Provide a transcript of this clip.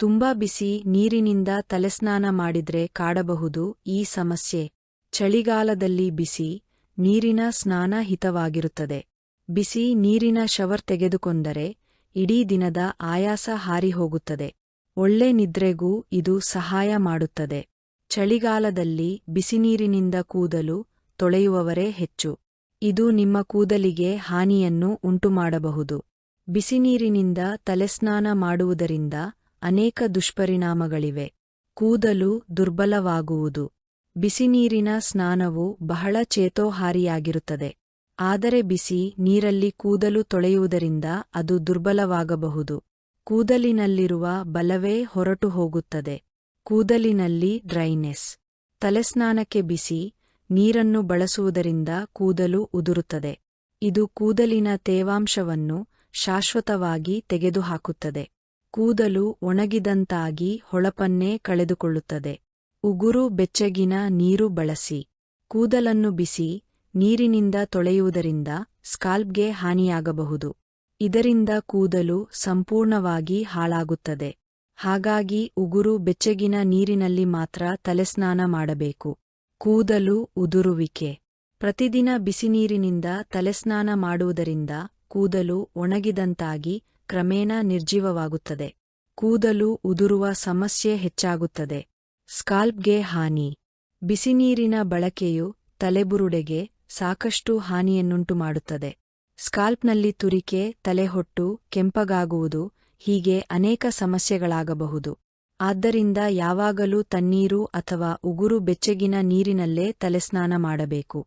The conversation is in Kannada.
ತುಂಬಾ ಬಿಸಿ ನೀರಿನಿಂದ ತಲೆಸ್ನಾನ ಮಾಡಿದ್ರೆ ಕಾಡಬಹುದು, ಈ ಸಮಸ್ಯೆ. ಚಳಿಗಾಲದಲ್ಲಿ ಬಿಸಿ, ನೀರಿನ ಸ್ನಾನ ಹಿತವಾಗಿರುತ್ತದೆ. ಬಿಸಿ ನೀರಿನ ಶವರ್ ತೆಗೆದುಕೊಂಡರೆ, ಇಡೀ ದಿನದ ಆಯಾಸ ಹಾರಿಹೋಗುತ್ತದೆ. ಒಳ್ಳೆ ನಿದ್ರೆಗೂ ಇದು ಸಹಾಯ ಮಾಡುತ್ತದೆ. ಚಳಿಗಾಲದಲ್ಲಿ ಬಿಸಿನೀರಿನಿಂದ ಕೂದಲು ತೊಳೆಯುವವರೇ ಹೆಚ್ಚು. ಇದು ನಿಮ್ಮ ಕೂದಲಿಗೆ ಹಾನಿಯನ್ನು ಉಂಟುಮಾಡಬಹುದು. ಬಿಸಿನೀರಿನಿಂದ ತಲೆಸ್ನಾನ ಮಾಡುವುದರಿಂದ ಅನೇಕ ದುಷ್ಪರಿಣಾಮಗಳಿವೆ. ಕೂದಲು ದುರ್ಬಲವಾಗುವುದು. ಬಿಸಿನೀರಿನ ಸ್ನಾನವು ಬಹಳ ಚೇತೋಹಾರಿಯಾಗಿರುತ್ತದೆ. ಆದರೆ ಬಿಸಿ ನೀರಲ್ಲಿ ಕೂದಲು ತೊಳೆಯುವುದರಿಂದ ಅದು ದುರ್ಬಲವಾಗಬಹುದು. ಕೂದಲಿನಲ್ಲಿರುವ ಬಲವೇ ಹೊರಟು ಹೋಗುತ್ತದೆ. ಕೂದಲಿನಲ್ಲಿ ಡ್ರೈನೆಸ್. ತಲೆಸ್ನಾನಕ್ಕೆ ಬಿಸಿ, ನೀರನ್ನು ಬಳಸುವುದರಿಂದ ಕೂದಲು ಉದುರುತ್ತದೆ. ಇದು ಕೂದಲಿನ ತೇವಾಂಶವನ್ನು ಶಾಶ್ವತವಾಗಿ ತೆಗೆದುಹಾಕುತ್ತದೆ. ಕೂದಲು ಒಣಗಿದಂತಾಗಿ ಹೊಳಪನ್ನೇ ಕಳೆದುಕೊಳ್ಳುತ್ತದೆ. ಉಗುರು ಬೆಚ್ಚಗಿನ ನೀರು ಬಳಸಿ. ಕೂದಲನ್ನು ಬಿಸಿ, ನೀರಿನಿಂದ ತೊಳೆಯುವುದರಿಂದ ಸ್ಕಾಲ್ಪ್ಗೆ ಹಾನಿಯಾಗಬಹುದು. ಇದರಿಂದ ಕೂದಲು ಸಂಪೂರ್ಣವಾಗಿ ಹಾಳಾಗುತ್ತದೆ. ಹಾಗಾಗಿ ಉಗುರು ಬೆಚ್ಚಗಿನ ನೀರಿನಲ್ಲಿ ಮಾತ್ರ ತಲೆಸ್ನಾನ ಮಾಡಬೇಕು. ಕೂದಲು ಉದುರುವಿಕೆ. ಪ್ರತಿದಿನ ಬಿಸಿನೀರಿನಿಂದ ತಲೆಸ್ನಾನ ಮಾಡುವುದರಿಂದ ಕೂದಲು ಒಣಗಿದಂತಾಗಿ ಕ್ರಮೇಣ ನಿರ್ಜೀವವಾಗುತ್ತದೆ. ಕೂದಲು ಉದುರುವ ಸಮಸ್ಯೆ ಹೆಚ್ಚಾಗುತ್ತದೆ. ಸ್ಕಾಲ್ಪ್ಗೆ ಹಾನಿ. ಬಿಸಿನೀರಿನ ಬಳಕೆಯು ತಲೆಬುರುಡೆಗೆ ಸಾಕಷ್ಟು ಹಾನಿಯನ್ನುಂಟು ಮಾಡುತ್ತದೆ. ಸ್ಕಾಲ್ಪ್ನಲ್ಲಿ ತುರಿಕೆ, ತಲೆಹೊಟ್ಟು, ಕೆಂಪಗಾಗುವುದು ಹೀಗೆ ಅನೇಕ ಸಮಸ್ಯೆಗಳಾಗಬಹುದು. ಆದ್ದರಿಂದ ಯಾವಾಗಲೂ ತಣ್ಣೀರು ಅಥವಾ ಉಗುರು ಬೆಚ್ಚಗಿನ ನೀರಿನಲ್ಲೇ ತಲೆಸ್ನಾನ ಮಾಡಬೇಕು.